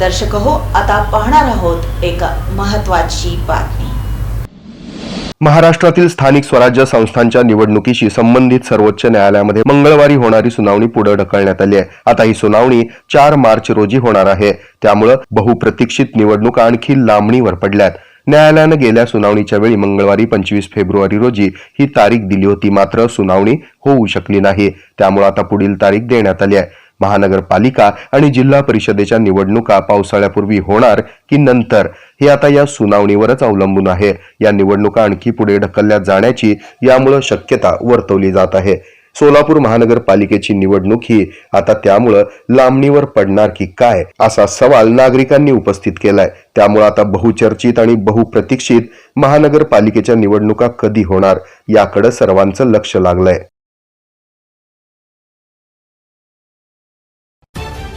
दर्शक हो आता पाहणार आहोत एक महत्वाची बातमी. महाराष्ट्रातील स्थानिक स्वराज्य संस्थांच्या निवडणुकीशी संबंधित सर्वोच्च न्यायालयामध्ये मंगळवारी होणारी सुनावणी पुढे ढकलण्यात आली आहे. आता ही सुनावणी चार मार्च रोजी होणार आहे. त्यामुळं बहुप्रतीक्षित निवडणुका आणखी लांबणीवर पडल्यात. न्यायालयानं गेल्या सुनावणीच्या वेळी मंगळवारी पंचवीस फेब्रुवारी रोजी ही तारीख दिली होती. मात्र सुनावणी होऊ शकली नाही. त्यामुळे आता पुढील तारीख देण्यात आली आहे. महानगरपालिका आणि जिल्हा परिषदेच्या निवडणुका पावसाळ्यापूर्वी होणार की नंतर? हे आता या सुनावणीवरच अवलंबून आहे. या निवडणुका आणखी पुढे ढकलल्या जाण्याची यामुळं शक्यता वर्तवली जात आहे. सोलापूर महानगरपालिकेची निवडणूक ही आता त्यामुळं लांबणीवर पडणार की काय असा सवाल नागरिकांनी उपस्थित केलाय. त्यामुळे आता बहुचर्चित आणि बहुप्रतीक्षित महानगरपालिकेच्या निवडणुका कधी होणार याकडे सर्वांचं लक्ष लागलंय.